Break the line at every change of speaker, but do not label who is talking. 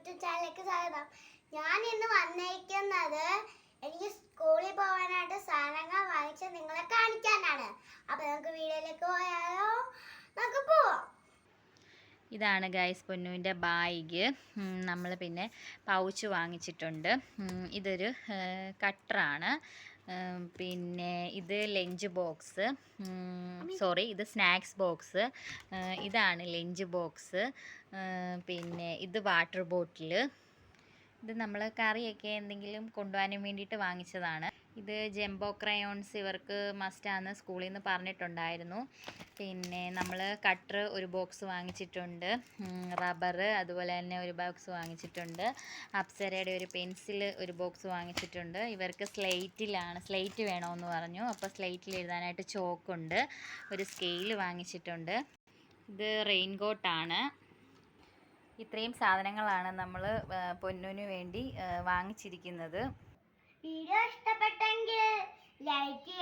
YouTube ചാനലിലേക്ക് സ്വാഗതം ഞാൻ ഇന്ന് വന്നിരിക്കുന്നത് എനിക്ക് സ്കൂളിൽ പോകാനായിട്ട് സാധനങ്ങൾ വാങ്ങിച്ച് നിങ്ങളെ കാണിക്കാനാണ്. അപ്പൊ നമുക്ക് വീഡിയോയിലേക്ക് പോയാലോ? നമുക്ക് പോവാം.
ഇതാണ് ഗൈസ് പൊന്നുവിന്റെ ബാഗ്. നമ്മൾ പിന്നെ പൗച്ച് വാങ്ങിച്ചിട്ടുണ്ട്. ഇതൊരു കട്ടറാണ്. പിന്നെ ഇത് ലഞ്ച് ബോക്സ്. സോറി ഇത് സ്നാക്സ് ബോക്സ്. ഇതാണ് ലഞ്ച് ബോക്സ്. പിന്നെ ഇത് വാട്ടർ ബോട്ടിൽ ഇത് നമ്മൾ കറിയൊക്കെ എന്തെങ്കിലും കൊണ്ടുപോകാനും വേണ്ടിയിട്ട് വാങ്ങിച്ചതാണ്. ഇത് ജംബോ ക്രയോൺസ് ഇവർക്ക് മസ്റ്റാന്ന് സ്കൂളിൽ നിന്ന് പറഞ്ഞിട്ടുണ്ടായിരുന്നു. പിന്നെ നമ്മൾ കട്ടർ ഒരു ബോക്സ് വാങ്ങിച്ചിട്ടുണ്ട്. റബ്ബർ അതുപോലെ തന്നെ ഒരു ബോക്സ് വാങ്ങിച്ചിട്ടുണ്ട്. അപ്സരയുടെ ഒരു പെൻസിൽ ഒരു ബോക്സ് വാങ്ങിച്ചിട്ടുണ്ട്. ഇവർക്ക് സ്ലേറ്റിലാണ് സ്ലേറ്റ് വേണമെന്ന് പറഞ്ഞു. അപ്പോൾ സ്ലേറ്റിൽ എഴുതാനായിട്ട് ചോക്കുണ്ട്. ഒരു സ്കെയിൽ വാങ്ങിച്ചിട്ടുണ്ട്. ഇത് റെയിൻ കോട്ടാണ് ഇത്രയും സാധനങ്ങളാണ് നമ്മൾ പൊന്നുവിന് വേണ്ടി വാങ്ങിച്ചിരിക്കുന്നത്.
വീഡിയോ ഇഷ്ടപ്പെട്ടെങ്കിൽ ലൈക്ക്